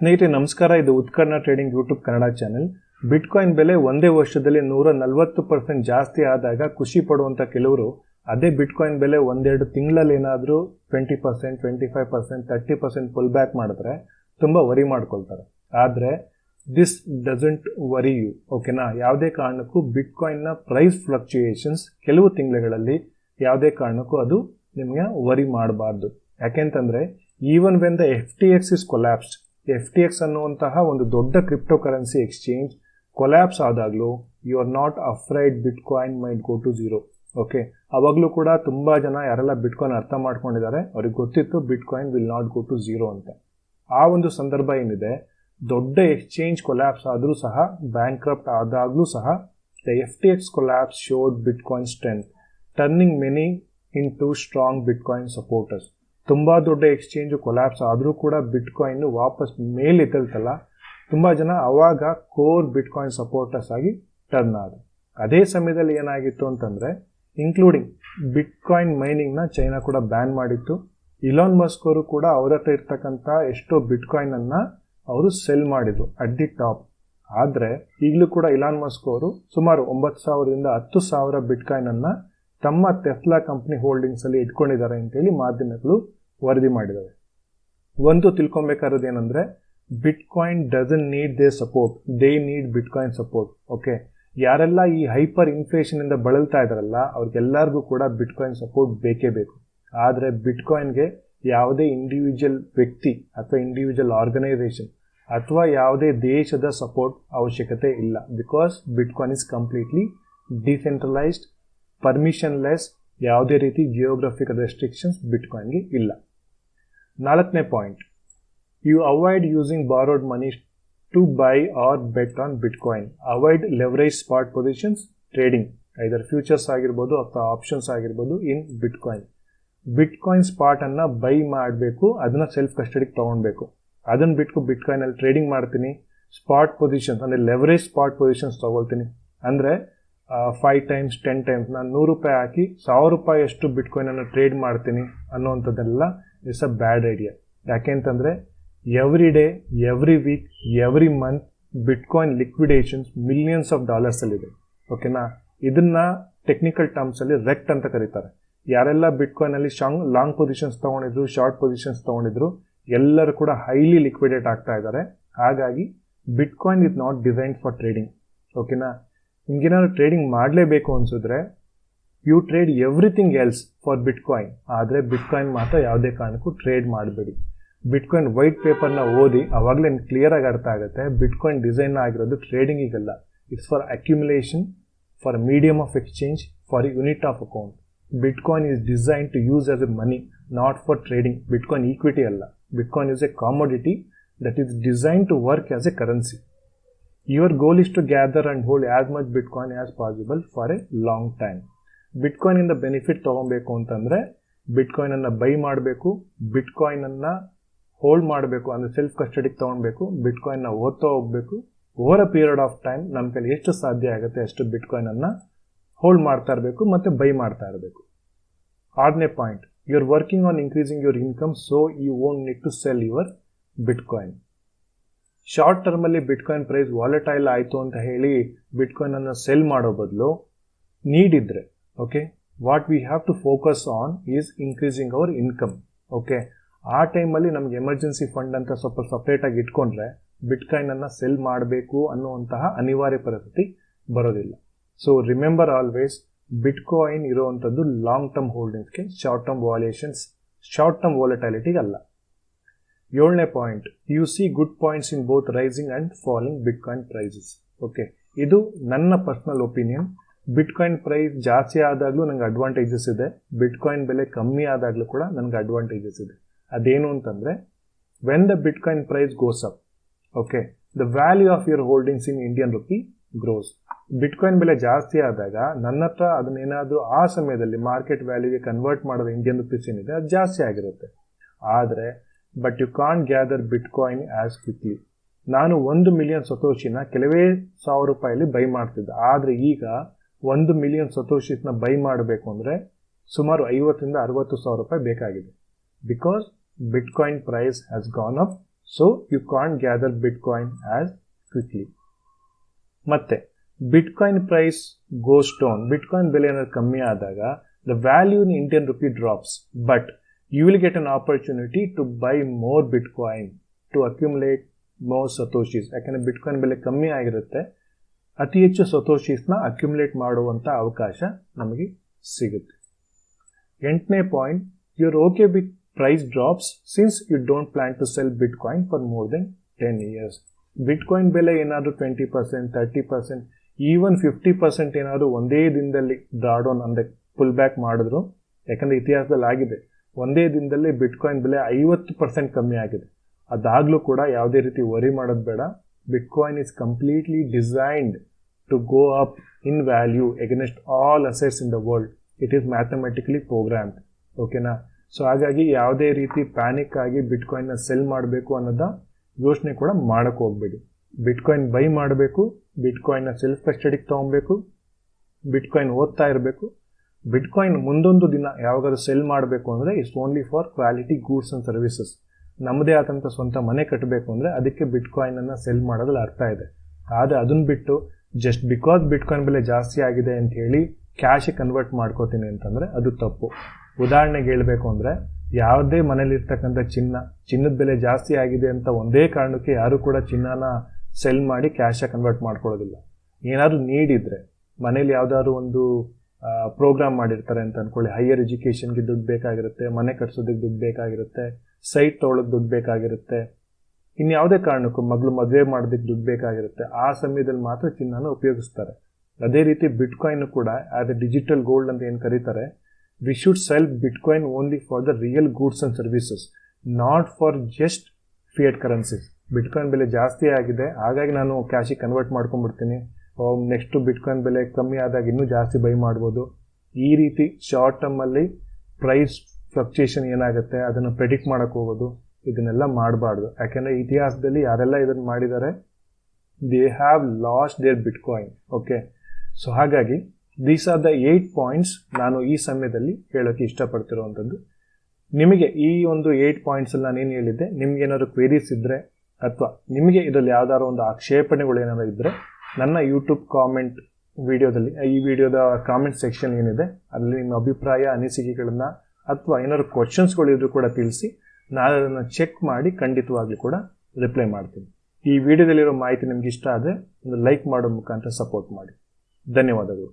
ಸ್ನೇಹಿತರೆ, ನಮಸ್ಕಾರ. ಇದು Utkarna trading YouTube Kannada channel. Bitcoin ಬೆಲೆ ಒಂದೇ ವರ್ಷದಲ್ಲಿ ನೂರ ನಲವತ್ತು ಪರ್ಸೆಂಟ್ ಜಾಸ್ತಿ ಆದಾಗ ಖುಷಿ ಪಡುವಂಥ ಕೆಲವರು ಅದೇ ಬಿಟ್ಕಾಯಿನ್ ಬೆಲೆ ಒಂದೆರಡು ತಿಂಗಳಲ್ಲಿ ಏನಾದರೂ twenty percent, twenty five percent, thirty percent pull back ಮಾಡಿದ್ರೆ ತುಂಬ ವರಿ ಮಾಡ್ಕೊಳ್ತಾರೆ. ಆದರೆ ದಿಸ್ ಡಸಂಟ್ ವರಿ ಯು ಓಕೆನಾ ಯಾವುದೇ ಕಾರಣಕ್ಕೂ ಬಿಟ್ಕಾಯಿನ್ನ ಪ್ರೈಸ್ ಫ್ಲಕ್ಚುಯೇಷನ್ಸ್ ಕೆಲವು ತಿಂಗಳುಗಳಲ್ಲಿ ಯಾವುದೇ ಕಾರಣಕ್ಕೂ ಅದು ನಿಮಗೆ ವರಿ ಮಾಡಬಾರ್ದು. ಯಾಕೆಂತಂದರೆ even when the F T X is collapsed F T X ಅನ್ನುವಂತಹ ಒಂದು ದೊಡ್ಡ cryptocurrency exchange collapse ಆದಾಗಲೂ you are not afraid bitcoin might go to zero okay ಅವಾಗಲೂ ಕೂಡ ತುಂಬ ಜನ ಯಾರೆಲ್ಲ ಬಿಟ್ಕಾಯಿನ್ ಅರ್ಥ ಮಾಡ್ಕೊಂಡಿದ್ದಾರೆ, ಅವ್ರಿಗೆ ಗೊತ್ತಿತ್ತು Bitcoin will not go to zero ಅಂತ. ಆ ಒಂದು ಸಂದರ್ಭ ಏನಿದೆ, ದೊಡ್ಡ ಎಕ್ಸ್ಚೇಂಜ್ ಕೊಲ್ಯಾಪ್ಸ್ ಆದರೂ ಸಹ ಬ್ಯಾಂಕ್ರಪ್ಟ್ ಆದಾಗಲೂ ಸಹ the F T X collapse showed Bitcoin strength turning many into strong Bitcoin supporters ತುಂಬ ದೊಡ್ಡ ಎಕ್ಸ್ಚೇಂಜು ಕೊಲ್ಯಾಪ್ಸ್ ಆದರೂ ಕೂಡ ಬಿಟ್ ಕಾಯಿನ್ ವಾಪಸ್ ಮೇಲೆತ್ತಲ್ತಲ್ಲ, ತುಂಬ ಜನ ಅವಾಗ ಕೋರ್ ಬಿಟ್ ಕಾಯಿನ್ ಸಪೋರ್ಟರ್ಸ್ ಆಗಿ ಟರ್ನ್ ಆದ ಅದೇ ಸಮಯದಲ್ಲಿ ಏನಾಗಿತ್ತು ಅಂತಂದರೆ ಇನ್ಕ್ಲೂಡಿಂಗ್ ಬಿಟ್ ಕಾಯಿನ್ ಮೈನಿಂಗ್ನ ಚೈನಾ ಕೂಡ ಬ್ಯಾನ್ ಮಾಡಿತ್ತು. ಇಲಾನ್ ಮಸ್ಕ್ ಅವರು ಕೂಡ ಅವರ ಹತ್ರ ಇರ್ತಕ್ಕಂಥ ಎಷ್ಟೋ ಬಿಟ್ ಕಾಯಿನನ್ನು ಅವರು ಸೆಲ್ ಮಾಡಿದ್ರು ಅಟ್ ದಿ ಟಾಪ್ ಆದರೆ, ಈಗಲೂ ಕೂಡ ಇಲಾನ್ ಮಸ್ಕ್ ಅವರು ಸುಮಾರು ಒಂಬತ್ತು ಸಾವಿರದಿಂದ ಹತ್ತು ಸಾವಿರ ಬಿಟ್ ಕಾಯಿನನ್ನು ತಮ್ಮ ಟೆಸ್ಲಾ ಕಂಪ್ನಿ ಹೋಲ್ಡಿಂಗ್ಸಲ್ಲಿ ಇಟ್ಕೊಂಡಿದ್ದಾರೆ ಅಂತೇಳಿ ಮಾಧ್ಯಮಗಳು ವರದಿ ಮಾಡಿದ್ದಾವೆ ಒಂದು ತಿಳ್ಕೊಬೇಕಾರೋದು ಏನಂದರೆ Bitcoin doesn't need their support they need Bitcoin support okay ಯಾರೆಲ್ಲ ಈ ಹೈಪರ್ ಇನ್ಫ್ಲೇಷನಿಂದ ಬಳಲ್ತಾ ಇದ್ದಾರಲ್ಲ ಅವ್ರಿಗೆಲ್ಲರಿಗೂ ಕೂಡ ಬಿಟ್ ಕಾಯಿನ್ ಸಪೋರ್ಟ್ ಬೇಕೇ ಬೇಕು. ಆದರೆ ಬಿಟ್ ಕಾಯಿನ್ಗೆ ಯಾವುದೇ ಇಂಡಿವಿಜುವಲ್ ವ್ಯಕ್ತಿ ಅಥವಾ ಇಂಡಿವಿಜುವಲ್ ಆರ್ಗನೈಸೇಷನ್ ಅಥವಾ ಯಾವುದೇ ದೇಶದ ಸಪೋರ್ಟ್ ಅವಶ್ಯಕತೆ ಇಲ್ಲ. Because bitcoin is completely decentralised permissionless ಯಾವುದೇ ರೀತಿ ಜಿಯೋಗ್ರಫಿಕಲ್ ರೆಸ್ಟ್ರಿಕ್ಷನ್ಸ್ ಬಿಟ್ಕಾಯಿನ್ಗೆ ಇಲ್ಲ. ನಾಲ್ಕನೇ point you avoid using borrowed money to buy or bet on bitcoin avoid leverage spot positions trading either futures ಆಗಿರ್ಬೋದು ಅಥವಾ ಆಪ್ಷನ್ಸ್ ಆಗಿರ್ಬೋದು in bit coin bit coin ಸ್ಪಾಟನ್ನು buy ಮಾಡಬೇಕು, ಅದನ್ನು ಸೆಲ್ಫ್ ಕಸ್ಟಡಿಗೆ ತೊಗೊಳ್ಬೇಕು ಅದನ್ನು ಬಿಟ್ಟು ಬಿಟ್ ಕಾಯಿನಲ್ಲಿ ಟ್ರೇಡಿಂಗ್ ಮಾಡ್ತೀನಿ. ಸ್ಪಾಟ್ ಪೊಸಿಷನ್ಸ್ ಅಂದರೆ ಲೆವರೇಜ್ ಸ್ಪಾಟ್ ಪೊಸಿಷನ್ಸ್ ತಗೊಳ್ತೀನಿ. ಅಂದರೆ ಫೈವ್ ಟೈಮ್ಸ್ ಟೆನ್ ಟೈಮ್ಸ್ ನಾನು ನೂರು ರೂಪಾಯಿ ಹಾಕಿ ಸಾವಿರ ರೂಪಾಯಿ ಅಷ್ಟು ಬಿಟ್ ಕಾಯಿನನ್ನು ಟ್ರೇಡ್ ಮಾಡ್ತೀನಿ ಅನ್ನೋವಂಥದ್ದೆಲ್ಲ ಇಟ್ಸ್ ಅ ಬ್ಯಾಡ್ ಐಡಿಯಾ ಯಾಕೆಂತಂದರೆ every day every week every month Bitcoin liquidations millions of ಡಾಲರ್ಸಲ್ಲಿದೆ ಓಕೆನಾ ಇದನ್ನ ಟೆಕ್ನಿಕಲ್ ಟರ್ಮ್ಸಲ್ಲಿ ರೆಕ್ಟ್ ಅಂತ ಕರೀತಾರೆ. ಯಾರೆಲ್ಲ ಬಿಟ್ ಕಾಯಿನಲ್ಲಿ ಶಾಂಗ್ ಲಾಂಗ್ ಪೊಸಿಷನ್ಸ್ ತೊಗೊಂಡಿದ್ರು ಶಾರ್ಟ್ ಪೊಸಿಷನ್ಸ್ ತೊಗೊಂಡಿದ್ರು, ಎಲ್ಲರೂ ಕೂಡ ಹೈಲಿ ಲಿಕ್ವಿಡೇಟ್ ಆಗ್ತಾ ಇದ್ದಾರೆ. ಹಾಗಾಗಿ Bitcoin is not designed for trading ಓಕೆನಾ ನಿಮ್ಗೇನಾದ್ರು ಟ್ರೇಡಿಂಗ್ ಮಾಡಲೇಬೇಕು ಅನಿಸಿದ್ರೆ you trade everything else for Bitcoin ಆದರೆ ಬಿಟ್ಕಾಯಿನ್ ಮಾತ್ರ ಯಾವುದೇ ಕಾರಣಕ್ಕೂ ಟ್ರೇಡ್ ಮಾಡಬೇಡಿ. ಬಿಟ್ಕಾಯಿನ್ ವೈಟ್ ಪೇಪರ್ನ ಓದಿ, ಅವಾಗಲೇ ಕ್ಲಿಯರಾಗಿ ಅರ್ಥ ಆಗುತ್ತೆ. ಬಿಟ್ಕಾಯಿನ್ ಡಿಸೈನ್ ಆಗಿರೋದು ಟ್ರೇಡಿಂಗಿಗಲ್ಲ it's for accumulation for medium of exchange for unit of account Bitcoin is design to use as a money not for trading Bitcoin equity ಅಲ್ಲ. Bitcoin is a commodity that is design to work as a currency your goal is to gather and hold as much Bitcoin possible for a long time ಬಿಟ್ ಕಾಯಿನಿಂದ benefit ತೊಗೊಬೇಕು ಅಂತಂದರೆ ಬಿಟ್ ಕಾಯಿನನ್ನು by ಮಾಡಬೇಕು ಬಿಟ್ ಕಾಯಿನನ್ನು hold ಮಾಡಬೇಕು, ಅಂದರೆ self ಕಸ್ಟಡಿಗೆ ತೊಗೊಳ್ಬೇಕು ಬಿಟ್ ಕಾಯಿನ್ನ ಓದ್ತಾ ಹೋಗಬೇಕು. Over a period of time ನಮ್ಮ ಕೈಲಿ ಎಷ್ಟು ಸಾಧ್ಯ ಆಗುತ್ತೆ ಅಷ್ಟು ಬಿಟ್ ಕಾಯಿನನ್ನು ಹೋಲ್ಡ್ ಮಾಡ್ತಾ ಇರಬೇಕು ಮತ್ತು ಬೈ ಮಾಡ್ತಾ ಇರಬೇಕು. ಆರನೇ point you are working on increasing your income so you won't need to sell your bitcoin short ಟರ್ಮಲ್ಲಿ bit coin price volatile ಆಯಿತು ಅಂತ ಹೇಳಿ ಬಿಟ್ಕಾಯಿನನ್ನು ಸೆಲ್ ಮಾಡೋ ಬದಲು ನೀಡ್ ಇದ್ದರೆ okay what we have to focus on is increasing our income okay ಆ ಟೈಮಲ್ಲಿ ನಮ್ಗೆ ಎಮರ್ಜೆನ್ಸಿ ಫಂಡ್ ಅಂತ ಸ್ವಲ್ಪ ಸಪ್ರೇಟಾಗಿ ಇಟ್ಕೊಂಡ್ರೆ ಬಿಟ್ ಕಾಯಿನನ್ನು ಸೆಲ್ ಮಾಡಬೇಕು ಅನ್ನುವಂತಹ ಅನಿವಾರ್ಯ ಪರಿಸ್ಥಿತಿ ಬರೋದಿಲ್ಲ. So remember always Bitcoin ಇರುವಂಥದ್ದು long term ಹೋಲ್ಡಿಂಗ್ಸ್ಗೆ short term valuations short term ವಾಲಿಟಾಲಿಟಿಗೆ ಅಲ್ಲ. ಏಳನೇ point you see good points in both rising and falling Bitcoin prices okay ಇದು ನನ್ನ ಪರ್ಸ್ನಲ್ ಒಪಿನಿಯನ್ ಬಿಟ್ ಕಾಯಿನ್ ಪ್ರೈಸ್ ಜಾಸ್ತಿ ಆದಾಗಲೂ ನನಗೆ ಅಡ್ವಾಂಟೇಜಸ್ ಇದೆ. ಬಿಟ್ ಕಾಯಿನ್ ಬೆಲೆ ಕಮ್ಮಿ ಆದಾಗಲೂ ಕೂಡ ನನಗೆ ಅಡ್ವಾಂಟೇಜಸ್ ಇದೆ. ಅದೇನು ಅಂತಂದರೆ when the bitcoin price goes up okay the value of your holdings in Indian rupee grows bitcoin ಬೆಲೆ ಜಾಸ್ತಿ ಆದಾಗ ನನ್ನ ಹತ್ರ ಅದನ್ನೇನಾದರೂ ಆ ಸಮಯದಲ್ಲಿ ಮಾರ್ಕೆಟ್ ವ್ಯಾಲ್ಯೂಗೆ ಕನ್ವರ್ಟ್ ಮಾಡೋದು ಇಂಡಿಯನ್ ರುಪೀಸ್ ಏನಿದೆ, ಅದು ಜಾಸ್ತಿ ಆಗಿರುತ್ತೆ. ಆದರೆ but you can't gather Bitcoin as quickly ನಾನು ಒಂದು ಮಿಲಿಯನ್ ಸತೋಶಿನ ಕೆಲವೇ ಸಾವಿರ ರೂಪಾಯಲ್ಲಿ ಬೈ ಮಾಡ್ತಿದ್ದೆ. ಆದರೆ ಈಗ ಒಂದು ಮಿಲಿಯನ್ ಸತೋಶಿಸ್ನ ಬೈ ಮಾಡಬೇಕು ಅಂದರೆ ಸುಮಾರು ಐವತ್ತರಿಂದ ಅರವತ್ತು ಸಾವಿರ ರೂಪಾಯಿ ಬೇಕಾಗಿದೆ. Because Bitcoin price has gone up so you can't gather Bitcoin as quickly ಮತ್ತೆ Bitcoin price goes down Bitcoin ಬೆಲೆ ಏನಾದ್ರು ಕಮ್ಮಿ ಆದಾಗ the value in Indian rupee drops but you will get an opportunity to buy more Bitcoin to accumulate more satoshis ಯಾಕಂದರೆ Bitcoin ಬೆಲೆ ಕಮ್ಮಿ ಆಗಿರುತ್ತೆ. ಅತಿ ಹೆಚ್ಚು ಸತೋಶೀಸ್ನ ಅಕ್ಯುಮುಲೇಟ್ ಮಾಡುವಂಥ ಅವಕಾಶ ನಮಗೆ ಸಿಗುತ್ತೆ. ಎಂಟನೇ point your okay bit price drops since you don't plan to sell Bitcoin for more than ten years Bitcoin ಬೆಲೆ ಏನಾದರೂ twenty percent thirty percent even fifty percent ಏನಾದರೂ ಒಂದೇ ದಿನದಲ್ಲಿ ಡ್ರಾಡೋನ್ ಅಂದರೆ ಪುಲ್ ಬ್ಯಾಕ್ ಮಾಡಿದ್ರು. ಯಾಕಂದರೆ ಇತಿಹಾಸದಲ್ಲಿ ಆಗಿದೆ. ಒಂದೇ ದಿನದಲ್ಲಿ ಬಿಟ್ಕಾಯಿನ್ ಬೆಲೆ ಐವತ್ತು ಪರ್ಸೆಂಟ್ ಕಮ್ಮಿ ಆಗಿದೆ. ಅದಾಗಲೂ ಕೂಡ ಯಾವುದೇ ರೀತಿ ವರಿ ಮಾಡೋದು ಬೇಡ. Bitcoin is completely designed to go up in value against all assets in the world it is mathematically programmed ಓಕೆನಾ ಸೊ ಹಾಗಾಗಿ ಯಾವುದೇ ರೀತಿ ಪ್ಯಾನಿಕ್ ಆಗಿ ಬಿಟ್ಕಾಯಿನ್ನ ಸೆಲ್ ಮಾಡಬೇಕು ಅನ್ನೋದ ಯೋಚನೆ ಕೂಡ ಮಾಡೋಕ್ಕೆ ಹೋಗ್ಬೇಡಿ. ಬಿಟ್ಕಾಯಿನ್ ಬೈ ಮಾಡಬೇಕು ಬಿಟ್ಕಾಯಿನ್ನ ಸೆಲ್ಫ್ ಕಸ್ಟಡಿಗೆ ತೊಗೊಬೇಕು ಬಿಟ್ಕಾಯಿನ್ ಓದ್ತಾ ಇರಬೇಕು ಬಿಟ್ ಕಾಯಿನ್ ಮುಂದೊಂದು ದಿನ ಯಾವಾಗಾದ್ರೂ ಸೆಲ್ ಮಾಡಬೇಕು ಅಂದರೆ it's only for quality goods and services ನಮ್ಮದೇ ಆದಂಥ ಸ್ವಂತ ಮನೆ ಕಟ್ಟಬೇಕು ಅಂದರೆ ಅದಕ್ಕೆ ಬಿಟ್ಕಾಯಿನನ್ನು ಸೆಲ್ ಮಾಡೋದ್ರಲ್ಲಿ ಅರ್ಥ ಇದೆ. ಆದರೆ ಅದನ್ನು ಬಿಟ್ಟು ಜಸ್ಟ್ ಬಿಕಾಸ್ ಬಿಟ್ಕಾಯಿನ್ ಬೆಲೆ ಜಾಸ್ತಿ ಆಗಿದೆ ಅಂತ ಹೇಳಿ ಕ್ಯಾಶ್ ಕನ್ವರ್ಟ್ ಮಾಡ್ಕೋತೀನಿ ಅಂತಂದರೆ ಅದು ತಪ್ಪು. ಉದಾಹರಣೆಗೆ ಹೇಳಬೇಕು ಅಂದರೆ ಯಾವುದೇ ಮನೇಲಿರ್ತಕ್ಕಂಥ ಚಿನ್ನ, ಚಿನ್ನದ ಬೆಲೆ ಜಾಸ್ತಿ ಆಗಿದೆ ಅಂತ ಒಂದೇ ಕಾರಣಕ್ಕೆ ಯಾರೂ ಕೂಡ ಚಿನ್ನನ ಸೆಲ್ ಮಾಡಿ ಕ್ಯಾಶ ಕನ್ವರ್ಟ್ ಮಾಡ್ಕೊಳ್ಳೋದಿಲ್ಲ. ಏನಾದರೂ ನೀಡಿದರೆ ಮನೇಲಿ ಯಾವುದಾದ್ರು ಒಂದು ಪ್ರೋಗ್ರಾಮ್ ಮಾಡಿರ್ತಾರೆ ಅಂತ ಅನ್ಕೊಳ್ಳಿ. ಹೈಯರ್ ಎಜುಕೇಷನ್ಗೆ ದುಡ್ಡು ಬೇಕಾಗಿರುತ್ತೆ, ಮನೆ ಕಟ್ಸೋದಕ್ಕೆ ದುಡ್ಡು ಬೇಕಾಗಿರುತ್ತೆ ಸೈಟ್ ತೊಗೊಳಕ್ಕೆ ದುಡ್ಡು ಬೇಕಾಗಿರುತ್ತೆ. ಇನ್ಯಾವುದೇ ಕಾರಣಕ್ಕೂ ಮಗಳು ಮದುವೆ ಮಾಡೋದಕ್ಕೆ ದುಡ್ಡು ಬೇಕಾಗಿರುತ್ತೆ. ಆ ಸಮಯದಲ್ಲಿ ಮಾತ್ರ ಚಿನ್ನನ ಉಪಯೋಗಿಸ್ತಾರೆ. ಅದೇ ರೀತಿ ಬಿಟ್ ಕಾಯಿನ್ ಕೂಡ ಆ್ಯಸ್ ಎ ಡಿಜಿಟಲ್ ಗೋಲ್ಡ್ ಅಂತ ಏನು ಕರೀತಾರೆ? We should sell Bitcoin only for the real goods and services not for just fiat currencies Bitcoin ಬೆಲೆ ಜಾಸ್ತಿ ಆಗಿದೆ, ಹಾಗಾಗಿ ನಾನು ಕ್ಯಾಶಿಗೆ ಕನ್ವರ್ಟ್ ಮಾಡ್ಕೊಂಡ್ಬಿಡ್ತೀನಿ. ನೆಕ್ಸ್ಟು ಬಿಟ್ಕಾಯಿನ್ ಬೆಲೆ ಕಮ್ಮಿ ಆದಾಗ ಇನ್ನೂ ಜಾಸ್ತಿ ಬೈ ಮಾಡ್ಬೋದು. ಈ ರೀತಿ ಶಾರ್ಟ್ ಟರ್ಮಲ್ಲಿ ಪ್ರೈಸ್ ಫ್ಲಕ್ಚುಯೇಷನ್ ಏನಾಗುತ್ತೆ ಅದನ್ನು ಪ್ರೆಡಿಕ್ಟ್ ಮಾಡೋಕ್ಕೆ ಹೋಗೋದು, ಇದನ್ನೆಲ್ಲ ಮಾಡಬಾರ್ದು. ಯಾಕೆಂದರೆ ಇತಿಹಾಸದಲ್ಲಿ ಯಾರೆಲ್ಲ ಇದನ್ನು ಮಾಡಿದ್ದಾರೆ they have lost their Bitcoin okay so ಹಾಗಾಗಿ these are the eight points ನಾನು ಈ ಸಮಯದಲ್ಲಿ ಹೇಳೋಕ್ಕೆ ಇಷ್ಟಪಡ್ತಿರುವಂಥದ್ದು. ನಿಮಗೆ ಈ ಒಂದು ಏಯ್ಟ್ ಪಾಯಿಂಟ್ಸಲ್ಲಿ ನಾನೇನು ಹೇಳಿದ್ದೆ? ನಿಮ್ಗೆ ಏನಾದರೂ ಕ್ವೇರೀಸ್ ಇದ್ದರೆ ಅಥವಾ ನಿಮಗೆ ಇದರಲ್ಲಿ ಯಾವ್ದಾದ್ರು ಒಂದು ಆಕ್ಷೇಪಣೆಗಳು ಏನಾದರೂ ಇದ್ದರೆ ನನ್ನ ಯೂಟ್ಯೂಬ್ ಕಾಮೆಂಟ್ ವಿಡಿಯೋದಲ್ಲಿ ಈ ವಿಡಿಯೋದ ಕಾಮೆಂಟ್ ಸೆಕ್ಷನ್ ಏನಿದೆ ಅಲ್ಲಿ ನಿಮ್ಮ ಅಭಿಪ್ರಾಯ, ಅನಿಸಿಕೆಗಳನ್ನು ಅಥವಾ ಏನಾದ್ರು ಕ್ವಶನ್ಸ್ಗಳಿದ್ರು ಕೂಡ ತಿಳಿಸಿ ನಾನು ಅದನ್ನು ಚೆಕ್ ಮಾಡಿ ಖಂಡಿತವಾಗ್ಲೂ ಕೂಡ ರಿಪ್ಲೈ ಮಾಡ್ತೀನಿ. ಈ ವಿಡಿಯೋದಲ್ಲಿರೋ ಮಾಹಿತಿ ನಿಮ್ಗೆ ಇಷ್ಟ ಆದರೆ ಒಂದು ಲೈಕ್ ಮಾಡೋ ಮುಖಾಂತರ ಸಪೋರ್ಟ್ ಮಾಡಿ. ಧನ್ಯವಾದಗಳು.